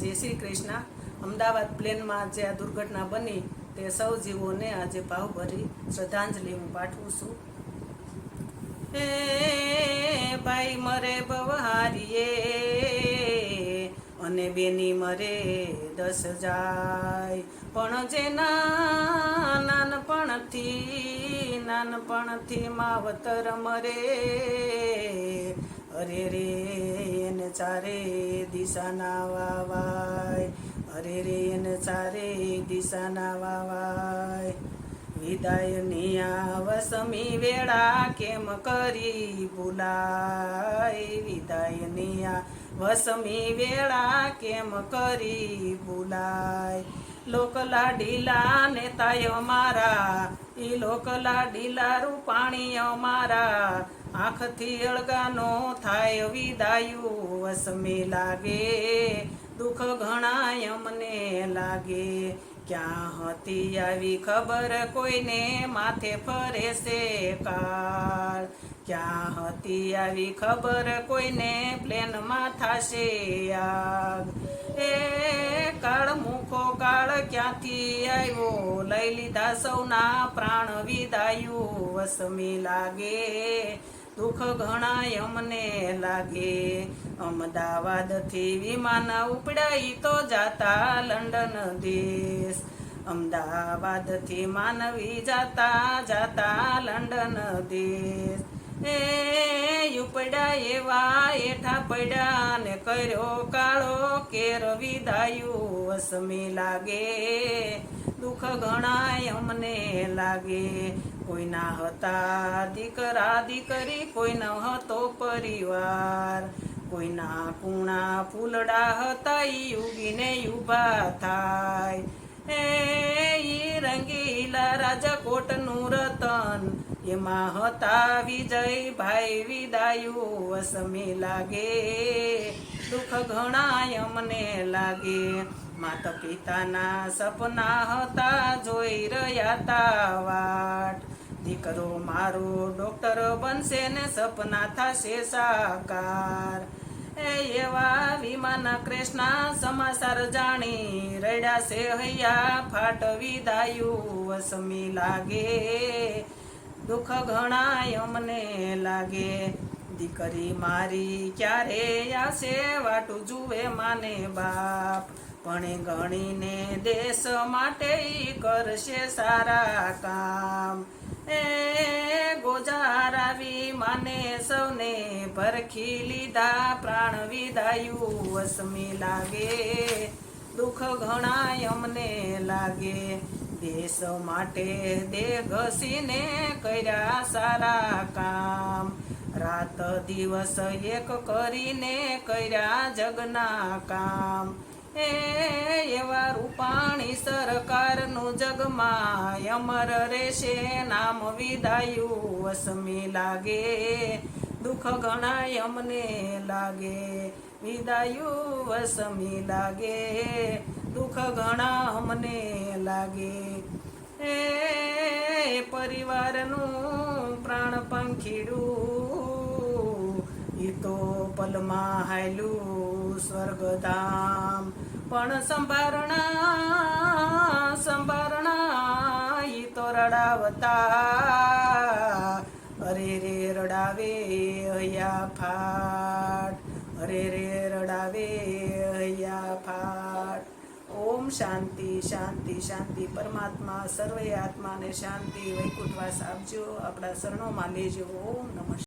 જય શ્રી કૃષ્ણ. અમદાવાદ પ્લેનમાં જે આ દુર્ઘટના બની તે સૌ જીવોને આજે ભાવભરી શ્રદ્ધાંજલિ હું પાઠવું છું. એ ભાઈ મરે બવહારીએ, અને બેની મરે દસ જાય. પણ જેના નાનપણથી નાનપણથી માવતર મરે અરે રે, એને ચારે દિશાના વાવાય અરે રે, એને ચારે દિશાના વાવાય વિદાયની આ વસમી વેળા કેમ કરી ભૂલાય? વિદાયની વસમી વેળા કેમ કરી ભૂલાય? લોકલા ઢીલા નેતાય અમારા, ઈ લોકલા ઢીલા રૂપાણી અમારા. આંખથી અળગાનો થાય વિદાયું, વસમે લાગે. દુઃખ ઘણાય અમને લાગે. ક્યાં હતી આવી ખબર કોઈને? માથે ફરે છે કાળ. ક્યાં હતી આવી ખબર કોઈને? પ્લેનમાં થશે આગ. એ કાળ મુખો કાળ, ક્યાંથી આવ્યો? લઈ લીધા સૌના પ્રાણ વિદાયું, વસમી લાગે. દુઃખ ઘણાય અમને લાગે. અમદાવાદથી વિમાન ઉપડાઈ તો જાતા લંડન દેશ. અમદાવાદથી માનવી જાતા જાતા લંડન દેશ. એ ઉપડા એવા એઠા પડ્યા ને કર્યો કાળો કેર વિદાયું વસમી લાગે. દુઃખ ઘણાય અમને લાગે. કોઈના હતા દીકરા, દીકરી કોઈનો હતો પરિવાર. કોઈના કુણા ફૂલડા હતા, ઈ ઉગીને ઊભા થાય. એ રંગીલા રંગીલા રાજકોટનું રતન એમાં હતા વિજયભાઈ વિદાયું વસમી લાગે. દુઃખ ઘણાય અમને લાગે. માતા પિતાના સપના હતા જોઈ રહ્યા તા વાટ. દીકરો મારો ડોક્ટર બનશે ને સપના થશે સાકાર. એ એવા વિમાન કૃષ્ણ સમાચાર જાણી રડ્યા છે હૈયા. ફાટ વિદાયું વસમી લાગે. દુઃખ ઘણાય અમને લાગે. દીકરી મારી ક્યારે આશે વાટું જુએ માને બાપ. પણ ગણીને દેશ માટે કરશે સારા કામ. એ ગોજારાવી માને સૌને ભરખી લીધા પ્રાણ વિદાયું વસમી લાગે. દુઃખ ઘણાય અમને લાગે. દેશ માટે દેહ ઘસીને કર્યા સારા કામ. રાત દિવસ એક કરીને કર્યા જગના કામ. એ એવા રૂપાણી સરકારનું જગમાં અમર રહેશે, નામ વિદાયું વસમી લાગે. દુઃખ ઘણાય અમને લાગે, વિદાયું વસમી લાગે. દુઃખ ઘણા અમને લાગે. એ પરિવારનું પ્રાણ પંખીડું. એ તો પલમાં હાયલું સ્વર્ગધામ. પણ સંભારણા સંભારણા એ તો રડાવતા. અરે રે રડાવે હૈયા ફાટ. અરે રે રડાવે હૈયા ફાટ. શાંતિ શાંતિ શાંતિ. પરમાત્મા સર્વે આત્માને શાંતિ વૈકુંઠવાસ આપજો. આપણા શરણોમાં લેજો. ઓમ નમઃ.